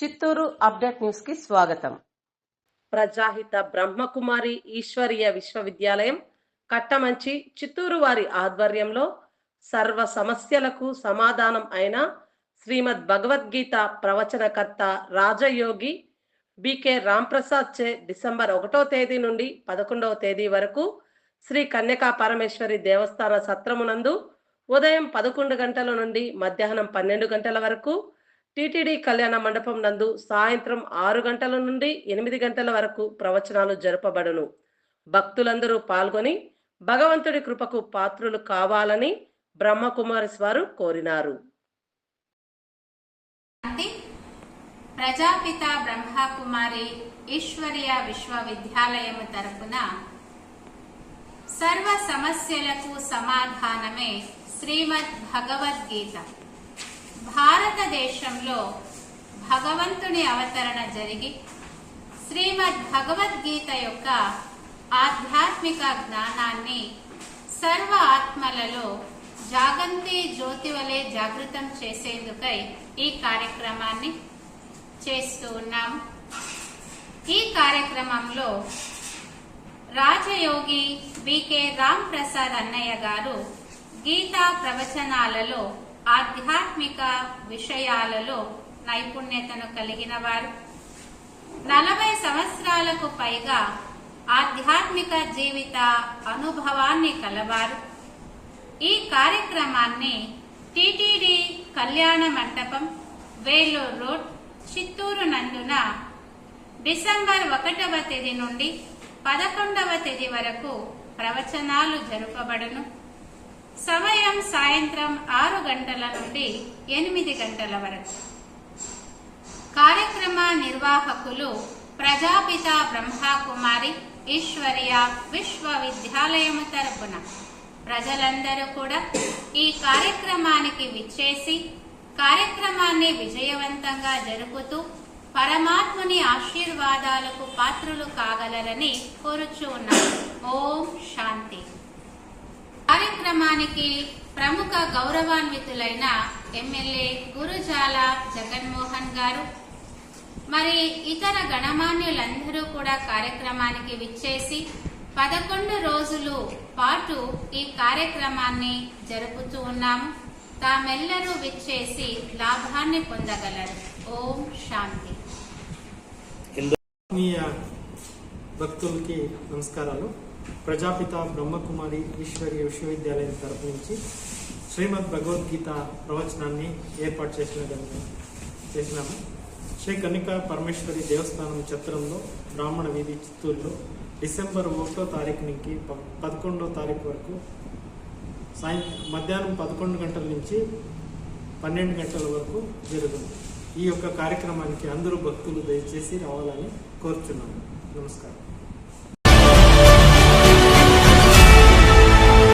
Chittoor update న్యూస్కి స్వాగతం. ప్రజాహిత బ్రహ్మకుమారి ఈశ్వరీయ విశ్వవిద్యాలయం కట్టమంచి చిత్తూరు వారి ఆధ్వర్యంలో సర్వ సమస్యలకు సమాధానం అయిన శ్రీమద్ భగవద్గీత ప్రవచనకర్త రాజయోగి బికే రాంప్రసాద్ చే డిసెంబర్ ఒకటో తేదీ నుండి పదకొండవ తేదీ వరకు శ్రీ కన్యకా పరమేశ్వరి దేవస్థాన సత్రమునందు ఉదయం పదకొండు గంటల నుండి మధ్యాహ్నం పన్నెండు గంటల వరకు టిటిడి కళ్యాణ మండపం నందు సాయంత్రం ఆరు గంటల నుండి ఎనిమిది గంటల వరకు ప్రవచనాలు జరపబడును. భక్తులందరూ పాల్గొని భగవంతుడి కృపకు పాత్రులు కావాలని బ్రహ్మకుమారి వారు కోరినారు ప్రజాపిత బ్రహ్మకుమారి ఈశ్వరీయ విశ్వవిద్యాలయము తరపున సర్వ సమస్యలకు సమాధానమే శ్రీమద్ భగవద్గీత భారతదేశంలో భగవంతుని అవతరణ జరిగి శ్రీమద్ భగవద్గీత యొక్క ఆధ్యాత్మిక జ్ఞానాన్ని సర్వ ఆత్మలలో జాగంతి జ్యోతి వలె జాగృతం చేసేందుకై ఈ కార్యక్రమాన్ని చేస్తూ ఉన్నాం ఈ కార్యక్రమంలో రాజయోగి బికే రామ్ ప్రసాద్ అన్నయ్య గారు గీతా ప్రవచనాలలో ఆధ్యాత్మిక విషయాలలో నైపుణ్యతను కలిగిన వారు నలభై సంవత్సరాలకు పైగా ఆధ్యాత్మిక జీవిత అనుభవాన్ని కలవారు. ఈ కార్యక్రమాన్ని టిటిడి కళ్యాణ మంటపం వేలూరు రోడ్ చిత్తూరు నందున డిసెంబర్ ఒకటవ తేదీ నుండి పదకొండవ తేదీ వరకు ప్రవచనాలు జరుపబడును. సమయం సాయంత్రం ఆరు గంటల నుండి ఎనిమిది గంటల వరకు. కార్యక్రమ నిర్వాహకులు ప్రజాపిత బ్రహ్మకుమారి ఈశ్వర్య విశ్వవిద్యాలయము తరపున. ప్రజలందరూ కూడా ఈ కార్యక్రమానికి విచ్చేసి కార్యక్రమాన్ని విజయవంతంగా జరుపుతూ పరమాత్ముని ఆశీర్వాదాలకు పాత్రులు కాగలరని కోరుచూ ఉన్నాను ఓం శాంతి. కార్యక్రమానికి ప్రముఖ గౌరవాన్వితులైన ఎమ్మెల్యే గురుజాల జగన్మోహన్ గారు మరి ఇతర గణమాన్యులందరూ కూడా కార్యక్రమానికి విచ్చేసి పదకొండు రోజులు పాటు ఈ కార్యక్రమాన్ని జరుపుతూ ఉన్నాము. తామెల్లరూ విచ్చేసి లాభాన్ని పొందగలరు. ఓం శాంతి. భక్తులకి నమస్కారాలు. ప్రజాపిత బ్రహ్మకుమారి ఈశ్వరీయ విశ్వవిద్యాలయం తరపు నుంచి శ్రీమద్ భగవద్గీత ప్రవచనాన్ని ఏర్పాటు చేసిన చేసినాము. శ్రీ కన్నికా పరమేశ్వరి దేవస్థానం చత్రంలో బ్రాహ్మణ వీధి చిత్తూరులో డిసెంబర్ ఒకటో తారీఖు నుంచి ప- పదకొండో తారీఖు వరకు సాయం మధ్యాహ్నం పదకొండు గంటల నుంచి పన్నెండు గంటల వరకు జరుగుతుంది ఈ యొక్క కార్యక్రమానికి అందరూ భక్తులు దయచేసి రావాలని కోరుచున్నాను నమస్కారం.